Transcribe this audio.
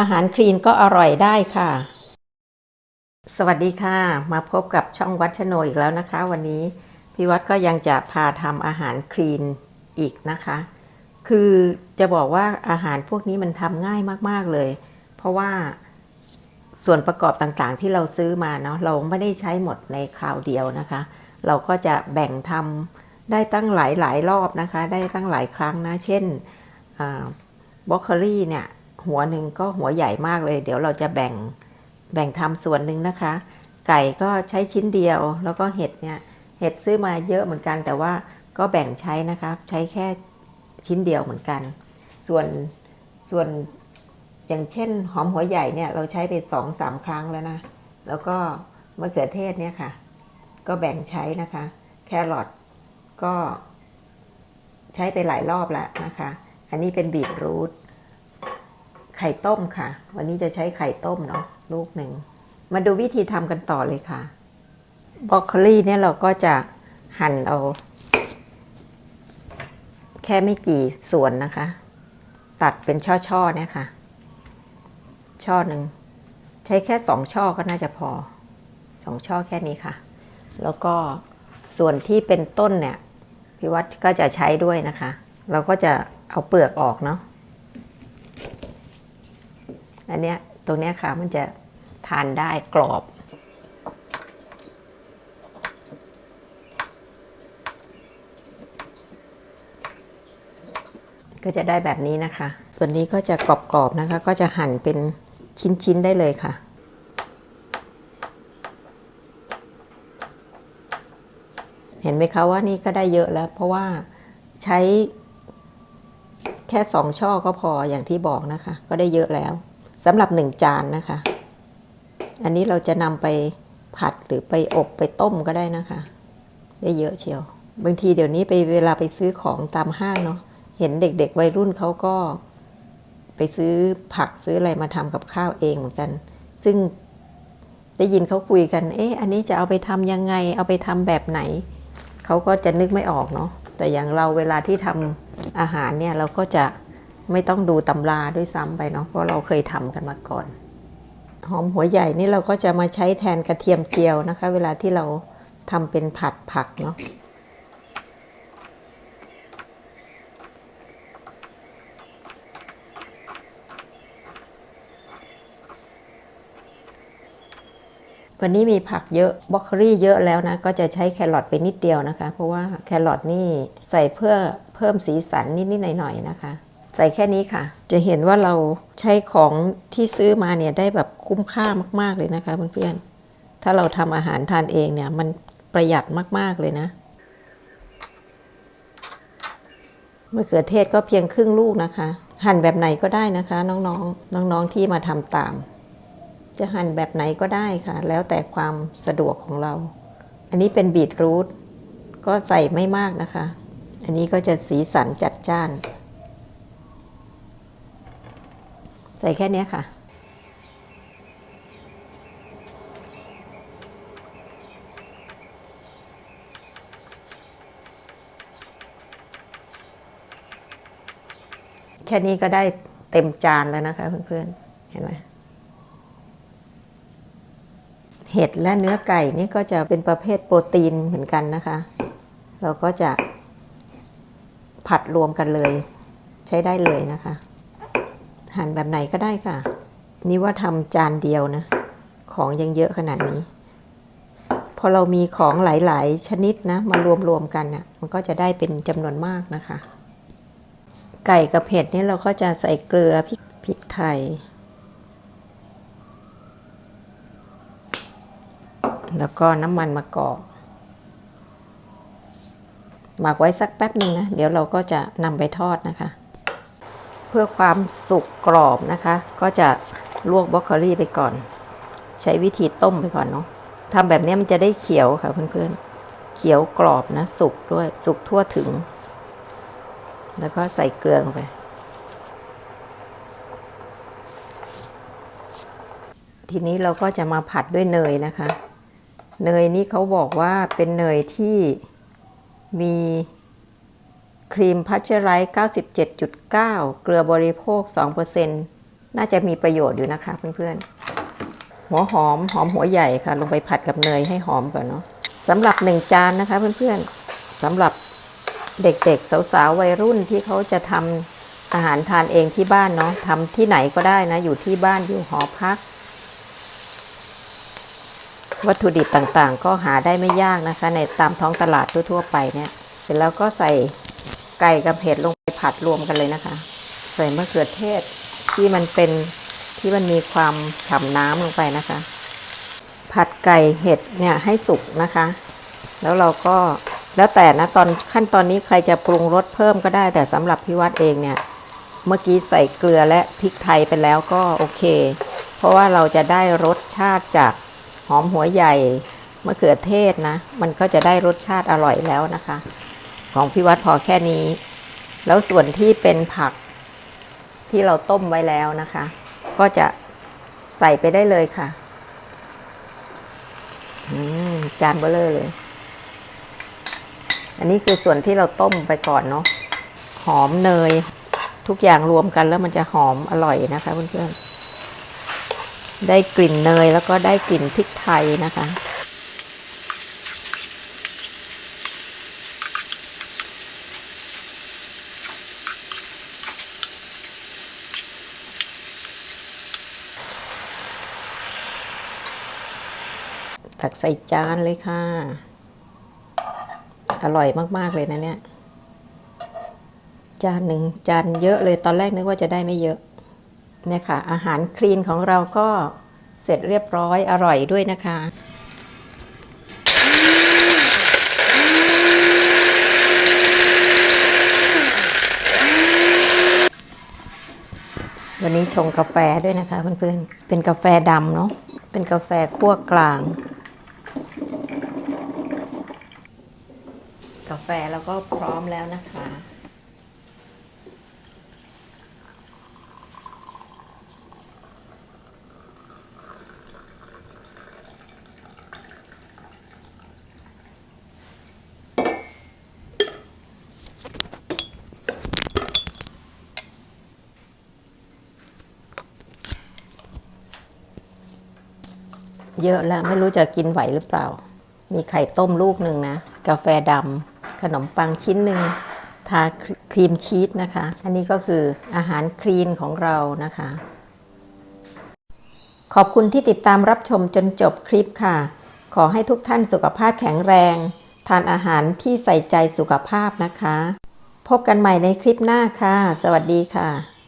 อาหารคลีนก็อร่อยได้ค่ะ สวัสดีค่ะ มาพบกับช่องวัดชโนอีกแล้วนะคะ วันนี้พี่วัดก็ยังจะพาทำอาหารคลีนอีกนะคะ คือจะบอกว่าอาหารพวกนี้มันทำง่ายมากๆเลย เพราะว่าส่วนประกอบต่างๆที่เราซื้อมาเนาะเราไม่ได้ใช้หมดในคราวเดียวนะคะ เราก็จะแบ่งทำได้ตั้งหลายหลายๆรอบนะคะ ได้ตั้งหลายครั้งนะ เช่นบล็อกโคลี่เนี่ย หัวหนึ่งก็หัวใหญ่มากเลย เดี๋ยวเราจะแบ่งแบ่งทำส่วนหนึ่งนะคะ ไก่ก็ใช้ชิ้นเดียวแล้วก็เห็ดเนี่ยเห็ดซื้อมาเยอะเหมือนกัน แต่ว่าก็แบ่งใช้นะคะใช้แค่ชิ้นเดียวเหมือนกัน ส่วนส่วนอย่างเช่นหอมหัวใหญ่เนี่ยเราใช้ไปสองสามครั้งแล้วนะ แล้วก็มะเขือเทศเนี่ยค่ะ ก็แบ่งใช้นะคะ แครอทก็ใช้ไปหลายรอบแล้วนะคะ อันนี้เป็นบีทรูท ไข่ต้มค่ะ วันนี้จะใช้ไข่ต้มเนาะลูกหนึ่ง มาดูวิธีทำกันต่อเลยค่ะบรอกโคลีเนี่ยเราก็จะหั่นเอา แค่ไม่กี่ส่วนนะคะ ตัดเป็นช่อๆเนี่ยค่ะ ช่อหนึ่ง ใช้แค่สองช่อก็น่าจะพอสองช่อแค่นี้ค่ะ แล้วก็ส่วนที่เป็นต้นเนี่ยพี่วัดก็จะใช้ด้วยนะคะ เราก็จะเอาเปลือกออกเนาะ อันเนี้ยตรงเนี้ยค่ะมันจะทานได้กรอบ ก็จะได้แบบนี้นะคะ ส่วนนี้ก็จะกรอบๆนะคะ ก็จะหั่นเป็นชิ้นๆได้เลยค่ะเห็นไหมคะว่านี่ก็ได้เยอะแล้ว เพราะว่าใช้แค่สองช่อก็พออย่างที่บอกนะคะ ก็ได้เยอะแล้ว สำหรับหนึ่งจานนะคะ อันนี้เราจะนำไปผัดหรือไปอบไปต้มก็ได้นะคะ ได้เยอะเชียว บางทีเดี๋ยวนี้ไปเวลาไปซื้อของตามห้างเนาะเห็นเด็กๆวัยรุ่นเขาก็ ไปซื้อผักซื้ออะไรมาทำกับข้าวเองเหมือนกัน ซึ่งได้ยินเขาคุยกัน เอ๊ะ อันนี้จะเอาไปทำยังไง เอาไปทำแบบไหน เขาก็จะนึกไม่ออกเนาะ แต่อย่างเราเวลาที่ทำอาหารเนี่ยเราก็จะ ไม่ต้องดูตำราด้วยซ้ำไปเนาะเพราะเราเคยทำกันมาก่อน หอมหัวใหญ่นี่เราก็จะมาใช้แทนกระเทียมเจียวนะคะ เวลาที่เราทำเป็นผัดผักเนาะวันนี้มีผักเยอะบล็อกโคลี่เยอะแล้วนะ ก็จะใช้แครอทไปนิดเดียวนะคะ เพราะว่าแครอทนี่ใส่เพื่อเพิ่มสีสันนิดๆหน่อยๆนะคะ ใส่แค่นี้ค่ะ จะเห็นว่าเราใช้ของที่ซื้อมาเนี่ยได้แบบคุ้มค่ามาก ๆ เลยนะคะเพื่อนๆ ถ้าเราทำอาหารทานเองเนี่ย มันประหยัดมากๆเลยนะมะเขือเทศก็เพียงครึ่งลูกนะคะ หั่นแบบไหนก็ได้นะคะ น้องๆ น้องๆที่มาทำตาม จะหั่นแบบไหนก็ได้ค่ะ แล้วแต่ความสะดวกของเรา อันนี้เป็นบีทรูทก็ใส่ไม่มากนะคะ อันนี้ก็จะสีสันจัดจ้าน ใส่แค่นี้ค่ะ แค่นี้ก็ได้เต็มจานแล้วนะคะเพื่อนๆ เห็นไหมเห็ดและเนื้อไก่นี่ก็จะเป็นประเภทโปรตีนเหมือนกันนะคะ เราก็จะผัดรวมกันเลย ใช้ได้เลยนะคะ หั่นแบบไหนก็ได้ค่ะ นี่ว่าทำจานเดียวนะ ของยังเยอะขนาดนี้ พอเรามีของหลาย ๆ ชนิดนะ มารวม ๆ กันน่ะ มันก็จะได้เป็นจำนวนมากนะคะ ไก่กับเห็ดนี่เราก็จะใส่เกลือพริกพริกไทย แล้วก็น้ำมันมะกอกหมักไว้สักแป๊บหนึ่งนะ เดี๋ยวเราก็จะนำไปทอดนะคะ เพื่อความสุกกรอบนะคะ ก็จะลวกบรอกโคลีไปก่อน ใช้วิธีต้มไปก่อนเนาะทำแบบนี้มันจะได้เขียวค่ะเพื่อนๆ เขียวกรอบนะ สุกด้วยสุกทั่วถึง แล้วก็ใส่เกลือลงไปทีนี้เราก็จะมาผัดด้วยเนยนะคะ เนยนี่เขาบอกว่าเป็นเนยที่มี ครีมพัชเจอไรต์97.9 เกลือบริโภค 2%น่าจะมีประโยชน์อยู่นะคะเพื่อนๆ หัวหอมหอมหัวใหญ่ค่ะ ลงไปผัดกับเนยให้หอมก่อนเนาะสำหรับหนึ่งจานนะคะเพื่อนๆสำหรับเด็กๆ สาวๆ วัยรุ่นที่เขาจะทำอาหารทานเองที่บ้านเนาะทำที่ไหนก็ได้นะ อยู่ที่บ้านอยู่หอพัก วัตถุดิบต่างๆ ก็หาได้ไม่ยากนะคะ ในตามท้องตลาดทั่วๆ ไปเนี่ย เสร็จแล้วก็ใส่ ไก่กับเห็ดลงไปผัดรวมกันเลยนะคะ ใส่มะเขือเทศที่มันเป็นที่มันมีความฉ่ำน้ำลงไปนะคะ ผัดไก่เห็ดเนี่ยให้สุกนะคะ แล้วเราก็แล้วแต่นะตอนขั้นตอนนี้ใครจะปรุงรสเพิ่มก็ได้ แต่สำหรับพี่วัดเองเนี่ย เมื่อกี้ใส่เกลือและพริกไทยไปแล้วก็โอเค เพราะว่าเราจะได้รสชาติจากหอมหัวใหญ่มะเขือเทศนะ มันก็จะได้รสชาติอร่อยแล้วนะคะ ของพี่วัดพอแค่นี้ แล้วส่วนที่เป็นผักที่เราต้มไว้แล้วนะคะ ก็จะใส่ไปได้เลยค่ะจานเบลเลอร์เลย อันนี้คือส่วนที่เราต้มไปก่อนเนาะ หอมเนย ทุกอย่างรวมกันแล้วมันจะหอมอร่อยนะคะเพื่อนๆ ได้กลิ่นเนยแล้วก็ได้กลิ่นพริกไทยนะคะ ตักใส่จานเลยค่ะ อร่อยมาก ๆ เลยนะเนี่ย จานหนึ่งจานเยอะเลยตอนแรกนึกว่าจะได้ไม่เยอะ เนี่ยค่ะ อาหารคลีนของเราก็เสร็จเรียบร้อยอร่อยด้วยนะคะวันนี้ชงกาแฟด้วยนะคะเพื่อนๆ เป็นกาแฟดำเนาะ เป็นกาแฟคั่วกลาง กาแฟแล้วก็พร้อมแล้วนะคะ เยอะแล้วไม่รู้จะกินไหวหรือเปล่า มีไข่ต้มลูกหนึ่งนะ กาแฟดำ ขนมปังชิ้นหนึ่งทาครีมชีสนะคะ อันนี้ก็คืออาหารคลีนของเรานะคะ ขอบคุณที่ติดตามรับชมจนจบคลิปค่ะ ขอให้ทุกท่านสุขภาพแข็งแรง ทานอาหารที่ใส่ใจสุขภาพนะคะ พบกันใหม่ในคลิปหน้าค่ะ สวัสดีค่ะ